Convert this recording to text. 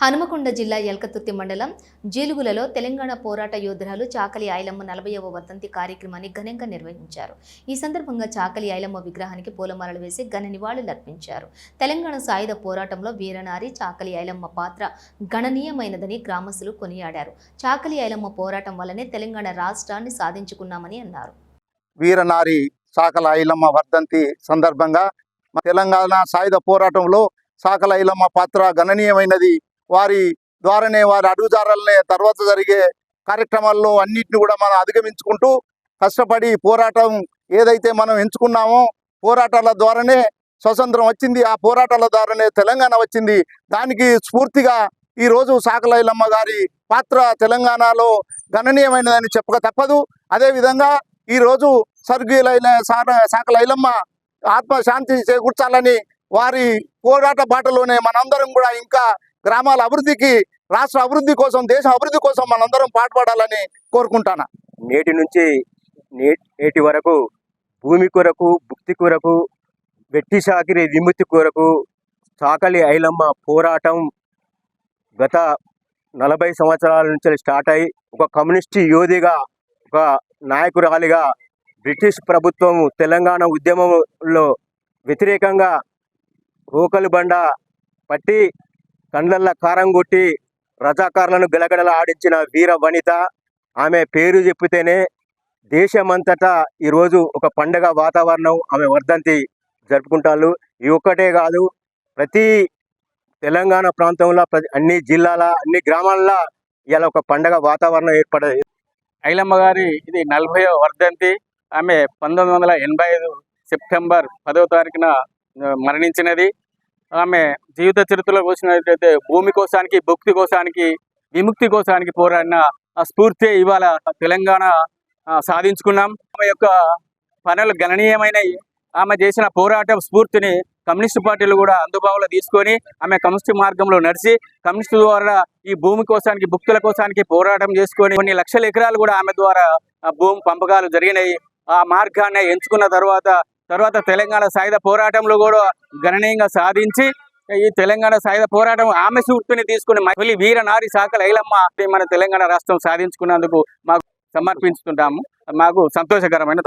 హనుమకొండ జిల్లా ఎల్కతుర్తి మండలం జీలుగులలో తెలంగాణ పోరాట యోధురాలు చాకలి ఐలమ్మ నలభైవ వర్ధంతి కార్యక్రమాన్ని ఘనంగా నిర్వహించారు. ఈ సందర్భంగా చాకలి ఐలమ్మ విగ్రహానికి పూలమాలలు వేసి ఘన నివాళులర్పించారు తెలంగాణ సాయుధ పోరాటంలో వీరనారి చాకలి ఐలమ్మ పాత్ర గణనీయమైనదని గ్రామస్తులు కొనియాడారు. చాకలి ఐలమ్మ పోరాటం వల్లనే తెలంగాణ రాష్ట్రాన్ని సాధించుకున్నామని అన్నారు. వీరనారి సాకల ఐలమ్మ వర్ధంతి సందర్భంగా తెలంగాణ సాయుధ పోరాటంలో సాకల ఐలమ్మ పాత్ర గణనీయమైనది వారి ద్వారానే వారి అడుగుజాడలనే తర్వాత జరిగే కార్యక్రమాల్లో అన్నింటిని కూడా మనం అధిగమించుకుంటూ కష్టపడి పోరాటం ఏదైతే మనం ఎంచుకున్నామో పోరాటాల ద్వారానే స్వతంత్రం వచ్చింది. ఆ పోరాటాల ద్వారానే తెలంగాణ వచ్చింది. దానికి స్ఫూర్తిగా ఈ రోజు గారి పాత్ర తెలంగాణలో గణనీయమైనదని చెప్పక తప్పదు. అదేవిధంగా ఈ రోజు స్వర్గీయులైన సార- సాకల ఆత్మశాంతి చేకూర్చాలని వారి పోరాట బాటలోనే మనందరం కూడా ఇంకా గ్రామాల అభివృద్ధికి రాష్ట్ర అభివృద్ధి కోసం దేశ అభివృద్ధి కోసం మనందరం పాటుపడాలని కోరుకుంటాను. నేటి నుంచి నే- నేటి వరకు భూమి కొరకు భుక్తి కొరకు వెట్టి సాకిరి విముక్తి కొరకు చాకలి ఐలమ్మ పోరాటం గత నలభై సంవత్సరాల నుంచి స్టార్ట్ అయి ఒక కమ్యూనిస్ట్ యోధిగా ఒక నాయకురాలిగా బ్రిటిష్ ప్రభుత్వం తెలంగాణ ఉద్యమంలో వ్యతిరేకంగా రోకలు బండ పట్టి కండ్లల్ల కారం కొట్టి రజాకారులను గలగడల ఆడించిన వీర వనిత ఆమె పేరు చెప్పితేనే దేశమంతటా ఈరోజు ఒక పండగ వాతావరణం ఆమె వర్ధంతి జరుపుకుంటారు ఈ ఒక్కటే కాదు ప్రతి తెలంగాణ ప్రాంతంలో ప్రతి అన్ని జిల్లాల అన్ని గ్రామాల్లో ఇలా ఒక పండగ వాతావరణం ఏర్పడదు ఐలమ్మ గారి ఇది నలభై వర్ధంతి. ఆమె పంతొమ్మిది వందల ఎనభై ఐదు సెప్టెంబర్ పదవ తారీఖున మరణించినది. ఆమె జీవిత చరిత్రలో చూసినట్లయితే భూమి కోసానికి భుక్తి కోసానికి విముక్తి కోసానికి పోరాడిన ఆ స్ఫూర్తి ఇవాళ తెలంగాణ సాధించుకున్నాం. ఆమె యొక్క పనులు గణనీయమైనవి ఆమె చేసిన పోరాట స్ఫూర్తిని కమ్యూనిస్ట్ పార్టీలు కూడా అందుబాటులో తీసుకొని ఆమె కమ్యూనిస్ట్ మార్గంలో నడిచి కమ్యూనిస్ట్ ద్వారా ఈ భూమి కోసానికి భుక్తుల కోసానికి పోరాటం చేసుకొని కొన్ని లక్షల ఎకరాలు కూడా ఆమె ద్వారా భూమి పంపకాలు జరిగినాయి. ఆ మార్గాన్ని ఎంచుకున్న తర్వాత తర్వాత తెలంగాణ సాయుధ పోరాటంలో కూడా గణనీయంగా సాధించి ఈ తెలంగాణ సాయుధ పోరాటం ఆమె సూర్తిని తీసుకుని మళ్ళీ వీర నారి శాఖల ఐలమ్మ మన తెలంగాణ రాష్ట్రం సాధించుకున్నందుకు మాకు సమర్పించుకుంటాము మాకు సంతోషకరమైన